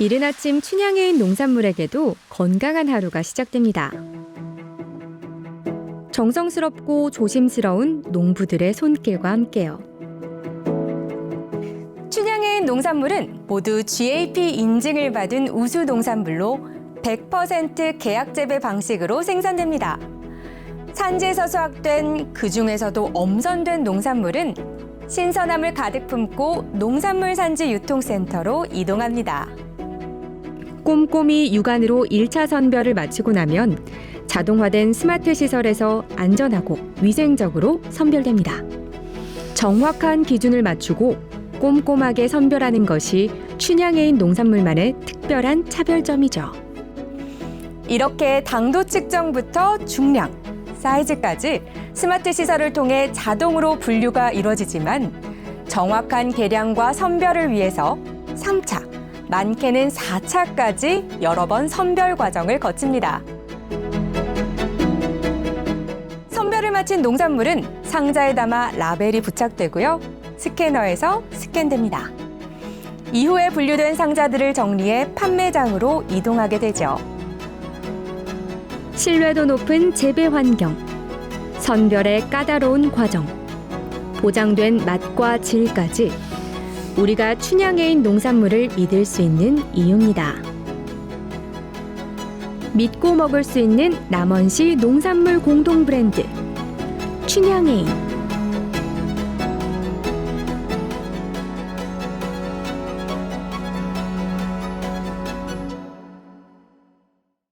이른 아침 춘향해인 농산물에게도 건강한 하루가 시작됩니다. 정성스럽고 조심스러운 농부들의 손길과 함께요. 춘향해인 농산물은 모두 GAP 인증을 받은 우수 농산물로 100% 계약 재배 방식으로 생산됩니다. 산지에서 수확된 그 중에서도 엄선된 농산물은 신선함을 가득 품고 농산물 산지 유통센터로 이동합니다. 꼼꼼히 육안으로 1차 선별을 마치고 나면 자동화된 스마트 시설에서 안전하고 위생적으로 선별됩니다. 정확한 기준을 맞추고 꼼꼼하게 선별하는 것이 춘향해인 농산물만의 특별한 차별점이죠. 이렇게 당도 측정부터 중량, 사이즈까지 스마트 시설을 통해 자동으로 분류가 이루어지지만 정확한 계량과 선별을 위해서 3차, 많게는 4차까지 여러 번 선별 과정을 거칩니다. 선별을 마친 농산물은 상자에 담아 라벨이 부착되고요. 스캐너에서 스캔됩니다. 이후에 분류된 상자들을 정리해 판매장으로 이동하게 되죠. 신뢰도 높은 재배 환경, 선별의 까다로운 과정, 보장된 맛과 질까지 우리가 춘향해인 농산물을 믿을 수 있는 이유입니다. 믿고 먹을 수 있는 남원시 농산물 공동 브랜드 춘향해인